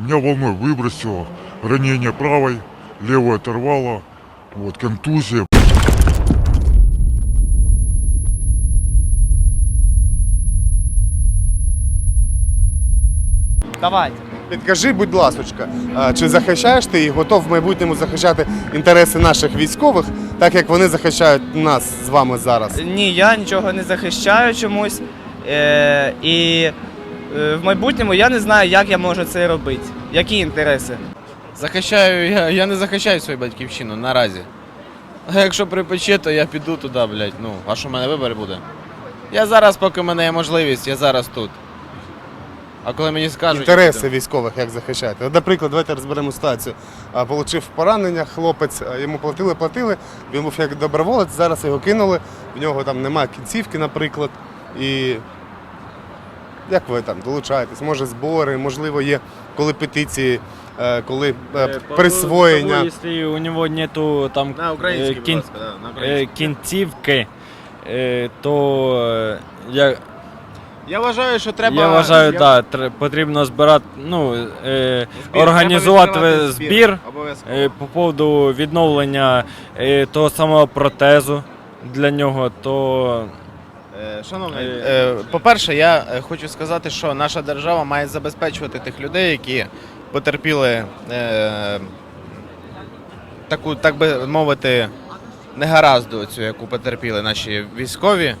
Меня волной выбросило, ранение правой, левую оторвало, вот, контузия. Давайте. Підкажи, будь ласочка, чи захищаєш ти і готов в майбутньому захищати інтереси наших військових, так як вони захищають нас з вами зараз? Ні, я нічого не захищаю чомусь. Е, і в майбутньому я не знаю, як я можу це робити. Які інтереси. Захищаю, я, я не захищаю свою батьківщину наразі. А якщо припече, то я піду туди, блядь. Ну, а що в мене вибір буде? Я зараз, поки в мене є можливість, я зараз тут. А коли мені скажуть. Інтереси військових як захищати? От, наприклад, давайте розберемо ситуацію. А, Получив поранення, хлопець, а, йому платили, платили. Він був як доброволець, зараз його кинули. В нього там немає кінцівки, наприклад. І як ви там долучаєтесь? Може, збори, можливо, є коли петиції, е, коли е, присвоєння. Если у него нету там На э, українській, будь кін- ласка, да, на э, українській. кінцівки, э, то е, я, Я вважаю, що треба. я вважаю, я- да, тр- потрібно збирати, ну, е, збір, організувати треба відкривати збір Обов'язково. е, по поводу відновлення е, того самого протезу для нього, то Е, Шановний, Е, е, по-перше, я е, хочу сказати, що наша держава має забезпечувати тих людей, які потерпіли е, таку, так би мовити, негаразду цю, яку потерпіли наші військові.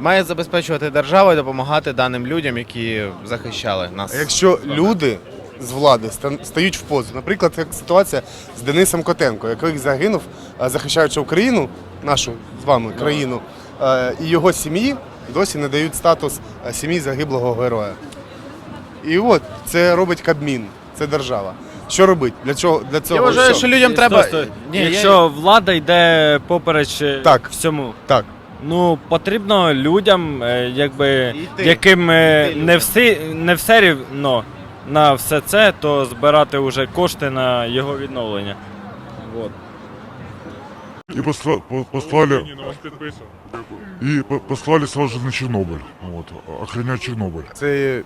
Має забезпечувати держава і допомагати даним людям, які захищали нас. А Якщо люди з влади стають в позу, наприклад, як ситуація з Денисом Котенко, який загинув, е, захищаючи Україну, нашу з вами країну, е, і його сім'ї досі не дають статус е, сім'ї загиблого героя. І от це робить Кабмін, це держава. Що робить? Для чого для цього? Я вважаю, що людям треба. Стой, стой. Ні, я- якщо влада йде попереч е, Так. всьому, так. Ну, потрібно людям, е, якби, Йти. яким е, не, всі, не все рівно на все це, то збирати вже кошти на його відновлення. Вот И посла- по- послали, и по- послали сразу же на Чернобыль, вот, охранять Чернобыль. Це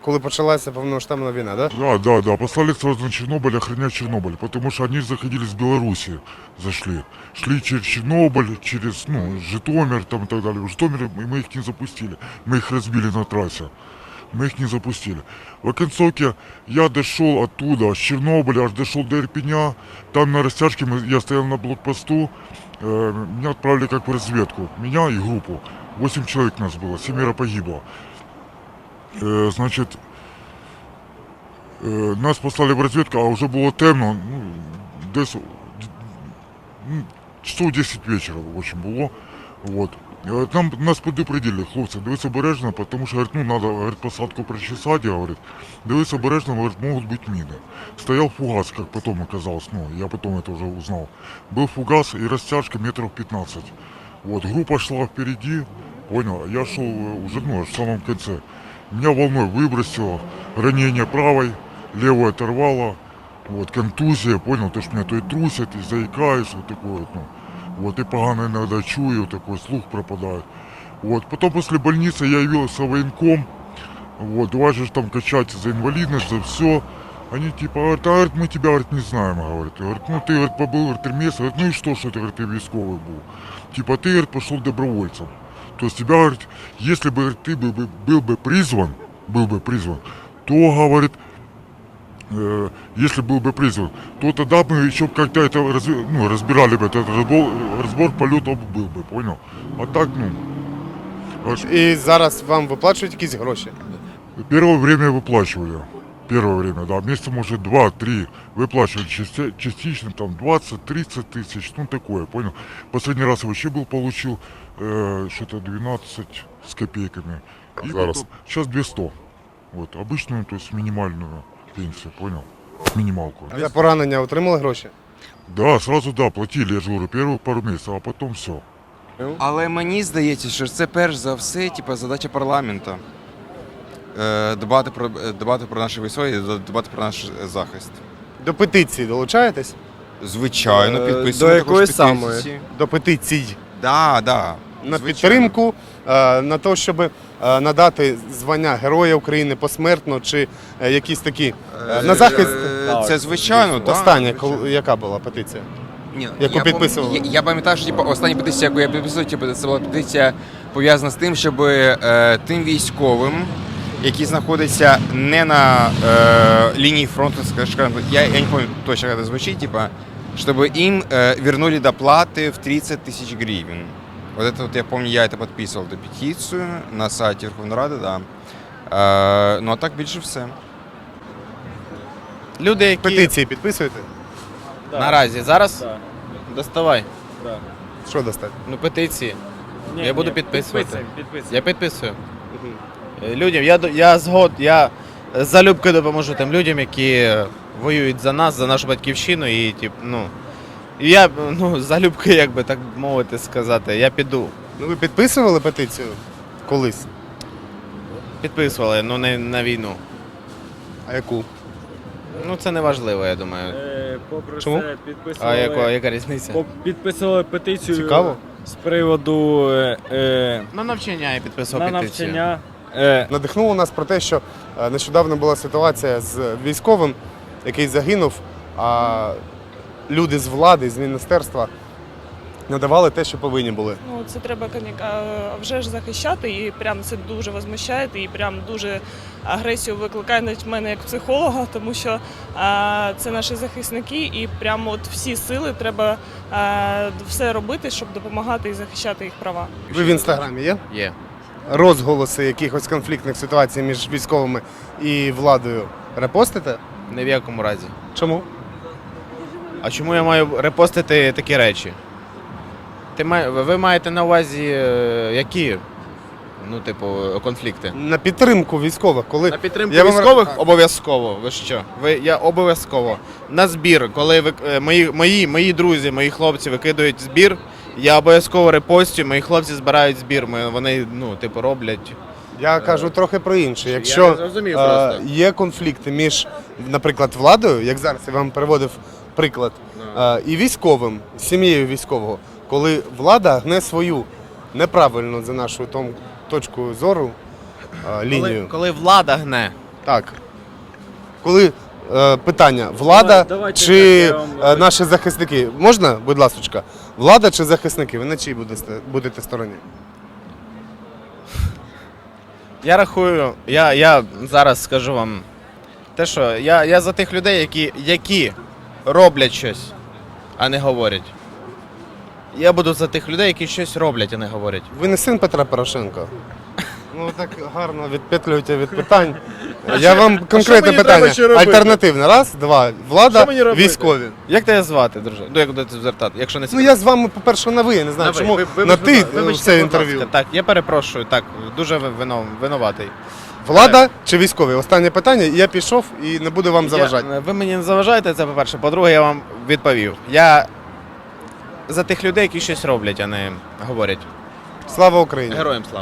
коли почалася повномасштабна війна, да? Да, да, да, послали сразу на Чернобыль охранять Чернобыль, потому что они заходили с Беларуси, зашли. Шли через Чернобыль, через, ну, Житомир там и так далее. В Житомире мы мы их не запустили, мы их разбили на трассе. Мы их не запустили. В оконцовке я дошел оттуда, с Чернобыля, аж дошел до Ирпеня. Там на растяжке мы, я стоял на блокпосту. э, меня отправили как в разведку. Меня и группу. Восемь человек нас было, семеро погибло. Э, значит, Е, Нас послали в розвідку, а вже було темно. Ну, десь ну, часов 10 вечора в общем, було. Вот. Е, Нам нас предупредили, хлопці, дивись обережно, тому що говорить, ну, надо говорить, посадку прочесати, говорить. Дивись обережно, говорить, можуть бути міни. Стоял фугас, как потом оказалось, ну, я потом это уже узнал. Был фугас и растяжка метров 15. Вот, группа шла впереди, понял, а я шел э, уже, ну, в самом конце. Меня волной выбросило, ранение правой, левую оторвало, вот, контузия, понял, то, что меня то и трусят, и заикаюсь, вот такое вот, ну, вот, и погано иногда чую, такой слух пропадает. Вот, потом после больницы я явился в военком, вот, давай же там качать за инвалидность, за все. Они типа говорят, а говорит, мы тебя говорит, не знаем, говорит. Говорит, ну ты говорит, побыл говорит, три месяца, говорит, ну и что, что ты, говорит, ты військовый был. Типа ты, говорит, пошел добровольцем. То есть тебя, говорит, если бы говорит, ты бы, бы- был бы призван, был бы призван, то, говорит, э, если был бы призван, то тогда мы еще как-то это разви- ну, разбирали бы, этот разбор, разбор полетов был бы, понял? А так, ну, говорит, І зараз вам виплачують якісь гроші. Первое время выплачивали. Первое время, да. Месяца, может, два-три выплачивали части- частично, там, 20-30 тысяч, ну, такое, понял. Последний раз я вообще был, получил э, что-то 12 с копейками. И Зараз? сейчас 200. Вот, обычную, то есть минимальную Пенсию, понял? Минималку. За поранення отримали гроші. Да, сразу, да, платили, я же говорю, первые пару месяцев, а потом все. Але мені здається, що це перш за все, типу, задача парламенту. Е, Дбати про, е, дбати про наші військові дбати про наш захист. До петиції долучаєтесь? Звичайно, Е, підписуємо. до також якої петиції. До петицій. Да, да. на звичайно. підтримку, е, на те, щоб е, надати звання Героя України посмертно чи е, якісь такі е, на захист. Е, Це звичайно, так. Остання, яка була петиція? Ні, Яку я підписували? Я, я пам'ятаю, що типу, остання петиція, яку я підписував, типу, це була петиція пов'язана з тим, щоб е, тим військовим, які знаходяться не на е, лінії фронту, скажімо, я, я не пам'ятаю точно, як це звучить, типу, щоб їм е, вернули доплати в 30 тысяч гривен. Вот это вот я помню, я это подписывал, эту петицию на сайті Верховної Ради, да. Е, ну а так більше все. Люди, які Петиції підписуєте? Да. наразі зараз Да, доставай. да. Що достати? Ну, петиції. Ні, Я буду ні, підписувати. підписуй, підписуй. Я підписую. Е, Людям, я, до- я згод, я залюбки допоможу тим людям, які е, воюють за нас, за нашу батьківщину, і тип, ну. і я ну, залюбки, як би так мовити сказати, я піду. Ну ви підписували петицію колись? Підписували, ну не на війну. А яку? Ну це не важливо, я думаю. Е, Попри Чому? все, підписували, А яка, яка різниця? поп- підписували петицію Цікаво. з приводу е, е, На навчання я підписував на петицію. навчання. Е, Надихнуло нас про те, що е, нещодавно була ситуація з військовим, який загинув, а люди з влади, з міністерства надавали те, що повинні були. Ну, це треба вже ж захищати, і прям це дуже возмущає, і прям дуже агресію викликає навіть в мене як психолога, тому що а, це наші захисники, і прямо от всі сили треба а, все робити, щоб допомагати і захищати їх права. Ви в інстаграмі є? Є. Розголоси якихось конфліктних ситуацій між військовими і владою репостите? Ні в якому разі. Чому? А чому я маю репостити такі речі? Ти має, ви маєте на увазі е, які? Ну, типу, конфлікти? На підтримку військових, коли На підтримку Я вам військових ра- обов'язково. Ви що? Ви я обов'язково. На збір, коли ви е, мої, мої, мої друзі, мої хлопці викидають збір, я обов'язково репостю, мої хлопці збирають збір. Ми, вони, ну, типу, роблять. Я кажу трохи про інше. Я Якщо не зрозумів е, просто. є конфлікти між, наприклад, владою, як зараз я вам приводив приклад, е, і військовим, сім'єю військового, коли влада гне свою неправильно за нашу том, точку зору е, лінію. Коли, коли влада гне. Так. Коли е, питання влада Давай- давайте чи я вам- е, наші захисники? Можна, будь ласка, влада чи захисники? Ви на чій будете, будете стороні? Я рахую, я, я зараз скажу вам те, що я, я за тих людей, які, які роблять щось, а не говорять. Я буду за тих людей, які щось роблять, а не говорять. Ви не син Петра Порошенка? Ну так гарно відпетлюєте від питань. Я вам конкретне мені питання. треба ще робити? Альтернативне. Раз, два. Влада, Що мені робити? військові. Як тебе звати, друже? Ну, як будете звертати, якщо не Ну я з вами, по-перше, на ви, я не знаю, чому на ти е, вибачте, інтерв'ю. Так, я перепрошую, так, дуже ви- вино, винуватий. Влада чи військові? Останнє питання, і я пішов і не буду вам заважати. Я, ви мені не заважаєте, це по-перше. По-друге, я вам відповів. Я за тих людей, які щось роблять, а не говорять. Слава Україні! Героям слава.